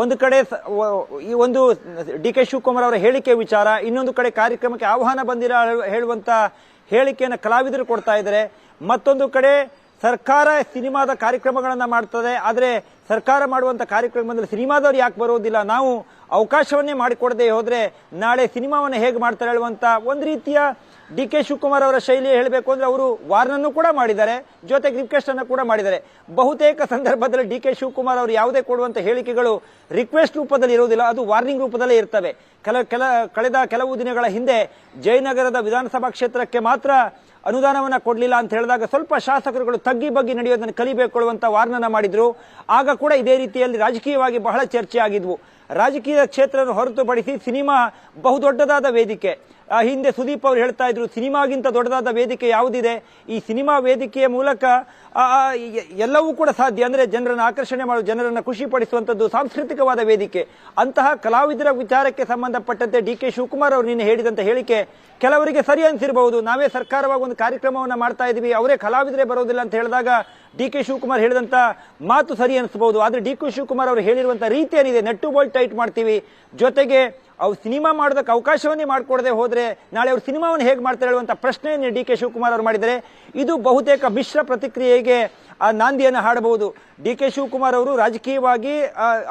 ಒಂದು ಕಡೆ ಈ ಒಂದು ಡಿ ಕೆ ಶಿವಕುಮಾರ್ ಅವರ ಹೇಳಿಕೆ ವಿಚಾರ, ಇನ್ನೊಂದು ಕಡೆ ಕಾರ್ಯಕ್ರಮಕ್ಕೆ ಆಹ್ವಾನ ಬಂದಿರ, ಹೇಳುವಂತ ಹೇಳಿಕೆಯನ್ನು ಕಲಾವಿದರು ಕೊಡ್ತಾ ಇದ್ದಾರೆ. ಮತ್ತೊಂದು ಕಡೆ ಸರ್ಕಾರ ಸಿನಿಮಾದ ಕಾರ್ಯಕ್ರಮಗಳನ್ನು ಮಾಡ್ತದೆ, ಆದರೆ ಸರ್ಕಾರ ಮಾಡುವಂತ ಕಾರ್ಯಕ್ರಮದಲ್ಲಿ ಸಿನಿಮಾದವ್ರು ಯಾಕೆ ಬರೋದಿಲ್ಲ? ನಾವು ಅವಕಾಶವನ್ನೇ ಮಾಡಿಕೊಡದೆ ಹೋದರೆ ನಾಳೆ ಸಿನಿಮಾವನ್ನು ಹೇಗೆ ಮಾಡ್ತಾರೆ ಹೇಳುವಂತ ಒಂದು ರೀತಿಯ ಡಿ ಕೆ ಶಿವಕುಮಾರ್ ಅವರ ಶೈಲಿ ಹೇಳಬೇಕು ಅಂದ್ರೆ ಅವರು ವಾರ್ನನ್ನು ಕೂಡ ಮಾಡಿದ್ದಾರೆ, ಜೊತೆಗೆ ರಿಕ್ವೆಸ್ಟ್ ಅನ್ನು ಕೂಡ ಮಾಡಿದ್ದಾರೆ. ಬಹುತೇಕ ಸಂದರ್ಭದಲ್ಲಿ ಡಿ ಕೆ ಶಿವಕುಮಾರ್ ಅವರು ಯಾವುದೇ ಕೊಡುವಂತ ಹೇಳಿಕೆಗಳು ರಿಕ್ವೆಸ್ಟ್ ರೂಪದಲ್ಲಿ ಇರುವುದಿಲ್ಲ, ಅದು ವಾರ್ನಿಂಗ್ ರೂಪದಲ್ಲೇ ಇರ್ತವೆ. ಕೆಲ ಕೆಲ, ಕಳೆದ ಕೆಲವು ದಿನಗಳ ಹಿಂದೆ ಜಯನಗರದ ವಿಧಾನಸಭಾ ಕ್ಷೇತ್ರಕ್ಕೆ ಮಾತ್ರ ಅನುದಾನವನ್ನ ಕೊಡಲಿಲ್ಲ ಅಂತ ಹೇಳಿದಾಗ ಸ್ವಲ್ಪ ಶಾಸಕರುಗಳು ತಗ್ಗಿ ಬಗ್ಗಿ ನಡೆಯೋದನ್ನು ಕಲಿಬೇಕೊಳ್ಳುವಂತ ವಾರ್ನನ ಮಾಡಿದ್ರು. ಆಗ ಕೂಡ ಇದೇ ರೀತಿಯಲ್ಲಿ ರಾಜಕೀಯವಾಗಿ ಬಹಳ ಚರ್ಚೆ ಆಗಿದ್ವು. ರಾಜಕೀಯ ಕ್ಷೇತ್ರ ಹೊರತುಪಡಿಸಿ ಸಿನಿಮಾ ಬಹುದೊಡ್ಡದಾದ ವೇದಿಕೆ. ಹಿಂದೆ ಸುದೀಪ್ ಅವರು ಹೇಳ್ತಾ ಇದ್ರು, ಸಿನಿಮಾಗಿಂತ ದೊಡ್ಡದಾದ ವೇದಿಕೆ ಯಾವುದಿದೆ? ಈ ಸಿನಿಮಾ ವೇದಿಕೆಯ ಮೂಲಕ ಎಲ್ಲವೂ ಕೂಡ ಸಾಧ್ಯ. ಅಂದರೆ ಜನರನ್ನು ಆಕರ್ಷಣೆ ಮಾಡುವ ಜನರನ್ನು ಖುಷಿಪಡಿಸುವಂಥದ್ದು ಸಾಂಸ್ಕೃತಿಕವಾದ ವೇದಿಕೆ. ಅಂತಹ ಕಲಾವಿದರ ವಿಚಾರಕ್ಕೆ ಸಂಬಂಧಪಟ್ಟಂತೆ ಡಿ ಕೆ ಶಿವಕುಮಾರ್ ಅವರು ನಿನ್ನೆ ಹೇಳಿದಂತ ಹೇಳಿಕೆ ಕೆಲವರಿಗೆ ಸರಿ ಅನಿಸಿರಬಹುದು. ನಾವೇ ಸರ್ಕಾರವಾಗಿ ಒಂದು ಕಾರ್ಯಕ್ರಮವನ್ನ ಮಾಡ್ತಾ ಇದೀವಿ. ಅವರೇ ಕಲಾವಿದರೆ ಬರೋದಿಲ್ಲ ಅಂತ ಹೇಳಿದಾಗ ಡಿ ಕೆ ಶಿವಕುಮಾರ್ ಹೇಳಿದಂತ ಮಾತು ಸರಿ ಅನಿಸಬಹುದು. ಆದ್ರೆ ಡಿ ಕೆ ಶಿವಕುಮಾರ್ ಅವರು ಹೇಳಿರುವಂತ ರೀತಿ ಏನಿದೆ? ನೆಟ್ಟು ಬೋಲ್ಟ್ ಟೈಟ್ ಮಾಡ್ತೀವಿ. ಜೊತೆಗೆ ಅವ್ರು ಸಿನಿಮಾ ಮಾಡೋದಕ್ಕೆ ಅವಕಾಶವನ್ನೇ ಮಾಡಿಕೊಡದೆ ಹೋದರೆ ನಾಳೆ ಅವ್ರು ಸಿನಿಮಾವನ್ನು ಹೇಗೆ ಮಾಡ್ತಾರೆ ಹೇಳುವಂಥ ಪ್ರಶ್ನೆಯನ್ನು ಡಿ ಕೆ ಶಿವಕುಮಾರ್ ಅವರು ಮಾಡಿದರೆ ಇದು ಬಹುತೇಕ ಮಿಶ್ರ ಪ್ರತಿಕ್ರಿಯೆಗೆ ಆ ನಾಂದಿಯನ್ನು ಹಾಡಬಹುದು. ಡಿ ಕೆ ಶಿವಕುಮಾರ್ ಅವರು ರಾಜಕೀಯವಾಗಿ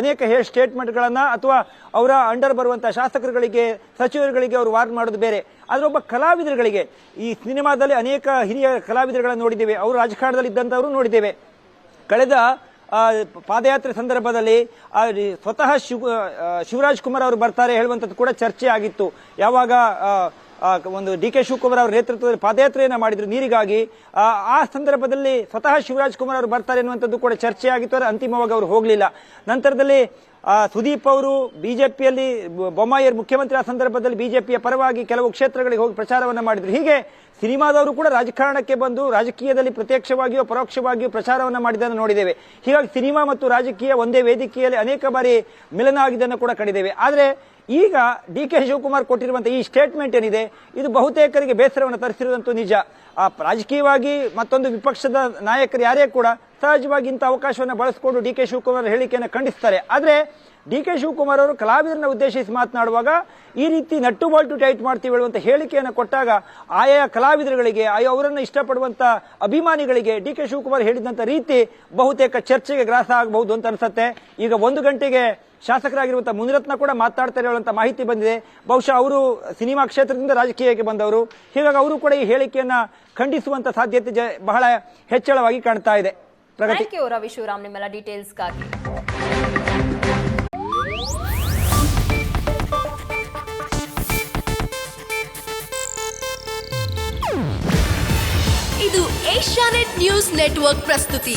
ಅನೇಕ ಹೇ ಸ್ಟೇಟ್ಮೆಂಟ್ಗಳನ್ನು ಅಥವಾ ಅವರ ಅಂಡರ್ ಬರುವಂಥ ಶಾಸಕರುಗಳಿಗೆ, ಸಚಿವರುಗಳಿಗೆ ಅವರು ವಾರ್ನ್ ಮಾಡೋದು ಬೇರೆ. ಆದರೆ ಒಬ್ಬ ಕಲಾವಿದರುಗಳಿಗೆ, ಈ ಸಿನಿಮಾದಲ್ಲಿ ಅನೇಕ ಹಿರಿಯ ಕಲಾವಿದರುಗಳನ್ನು ನೋಡಿದ್ದೇವೆ. ಅವರು ರಾಜಕಾರಣದಲ್ಲಿ ಇದ್ದಂಥವರು ನೋಡಿದ್ದೇವೆ. ಕಳೆದ ಪಾದಯಾತ್ರೆ ಸಂದರ್ಭದಲ್ಲಿ ಸ್ವತಃ ಶಿವ ಶಿವರಾಜ್ ಕುಮಾರ್ ಅವರು ಬರ್ತಾರೆ ಹೇಳುವಂಥದ್ದು ಕೂಡ ಚರ್ಚೆ ಆಗಿತ್ತು ಯಾವಾಗ ಒಂದು ಡಿ ಕೆ ಶಿವಕುಮಾರ್ ಅವರ ನೇತೃತ್ವದಲ್ಲಿ ಪಾದಯಾತ್ರೆಯನ್ನು ಮಾಡಿದ್ರು. ನೀರಿಗಾಗಿ ಆ, ಸಂದರ್ಭದಲ್ಲಿ ಸ್ವತಃ ಶಿವರಾಜ್ ಕುಮಾರ್ ಅವರು ಬರ್ತಾರೆ ಎನ್ನುವಂಥದ್ದು ಕೂಡ ಚರ್ಚೆ ಆಗಿತ್ತು ಆದರೆ ಅಂತಿಮವಾಗಿ ಅವರು ಹೋಗಲಿಲ್ಲ. ನಂತರದಲ್ಲಿ ಸುದೀಪ್ ಅವರು ಬಿಜೆಪಿಯಲ್ಲಿ ಬೊಮ್ಮಾಯಿಯರ್ ಮುಖ್ಯಮಂತ್ರಿ ಆ ಸಂದರ್ಭದಲ್ಲಿ ಬಿಜೆಪಿಯ ಪರವಾಗಿ ಕೆಲವು ಕ್ಷೇತ್ರಗಳಿಗೆ ಹೋಗಿ ಪ್ರಚಾರವನ್ನ ಮಾಡಿದ್ರು. ಹೀಗೆ ಸಿನಿಮಾದವರು ಕೂಡ ರಾಜಕಾರಣಕ್ಕೆ ಬಂದು ರಾಜಕೀಯದಲ್ಲಿ ಪ್ರತ್ಯಕ್ಷವಾಗಿಯೋ ಪರೋಕ್ಷವಾಗಿಯೋ ಪ್ರಚಾರವನ್ನ ಮಾಡಿದ್ದನ್ನು ನೋಡಿದ್ದೇವೆ. ಹೀಗಾಗಿ ಸಿನಿಮಾ ಮತ್ತು ರಾಜಕೀಯ ಒಂದೇ ವೇದಿಕೆಯಲ್ಲಿ ಅನೇಕ ಬಾರಿ ಮಿಲನ ಆಗಿದ್ದನ್ನು ಕೂಡ ಕಂಡಿದ್ದೇವೆ. ಆದರೆ ಈಗ ಡಿ ಕೆ ಶಿವಕುಮಾರ್ ಕೊಟ್ಟಿರುವಂತಹ ಈ ಸ್ಟೇಟ್ಮೆಂಟ್ ಏನಿದೆ, ಇದು ಬಹುತೇಕರಿಗೆ ಬೇಸರವನ್ನು ತರಿಸಿರುವುದಂತೂ ನಿಜ. ಆ ರಾಜಕೀಯವಾಗಿ ಮತ್ತೊಂದು ವಿಪಕ್ಷದ ನಾಯಕರು ಯಾರೇ ಕೂಡ ಸಹಜವಾಗಿ ಇಂಥ ಅವಕಾಶವನ್ನು ಬಳಸಿಕೊಂಡು ಡಿ ಕೆ ಶಿವಕುಮಾರ್ ಹೇಳಿಕೆಯನ್ನು ಖಂಡಿಸ್ತಾರೆ. ಆದರೆ ಡಿ ಕೆ ಶಿವಕುಮಾರ್ ಅವರು ಕಲಾವಿದರನ್ನ ಉದ್ದೇಶಿಸಿ ಮಾತನಾಡುವಾಗ ಈ ರೀತಿ ನಟ್ಟು ಬಾಲ್ಟು ಟೈಟ್ ಮಾಡ್ತೀವಿ ಹೇಳುವಂತ ಹೇಳಿಕೆಯನ್ನು ಕೊಟ್ಟಾಗ ಆಯಾ ಕಲಾವಿದರುಗಳಿಗೆ, ಆಯಾ ಅವರನ್ನು ಇಷ್ಟಪಡುವಂತ ಅಭಿಮಾನಿಗಳಿಗೆ ಡಿ ಕೆ ಶಿವಕುಮಾರ್ ಹೇಳಿದಂತ ರೀತಿ ಬಹುತೇಕ ಚರ್ಚೆಗೆ ಗ್ರಾಸ ಆಗಬಹುದು ಅಂತ ಅನ್ಸುತ್ತೆ. ಈಗ ಒಂದು ಗಂಟೆಗೆ ಶಾಸಕರಾಗಿರುವಂತಹ ಮುನಿರತ್ನ ಕೂಡ ಮಾತಾಡ್ತಾರೆ ಹೇಳುವಂತ ಮಾಹಿತಿ ಬಂದಿದೆ. ಬಹುಶಃ ಅವರು ಸಿನಿಮಾ ಕ್ಷೇತ್ರದಿಂದ ರಾಜಕೀಯಕ್ಕೆ ಬಂದವರು. ಹೀಗಾಗಿ ಅವರು ಕೂಡ ಈ ಹೇಳಿಕೆಯನ್ನ ಖಂಡಿಸುವಂತ ಸಾಧ್ಯತೆ ಜ- ಬಹಳ ಹೆಚ್ಚಳವಾಗಿ ಕಾಣ್ತಾ ಇದೆ. ಪ್ರಗತಿ. ಥ್ಯಾಂಕ್ ಯು ರವಿ ಶಿವರಾಮ್ ನಿಮ್ಮೆಲ್ಲ ಡೀಟೇಲ್ಸ್ಗಾಗಿ ಇದು ಏಷ್ಯಾನೆಟ್ ನ್ಯೂಸ್ ನೆಟ್ವರ್ಕ್ ಪ್ರಸ್ತುತಿ.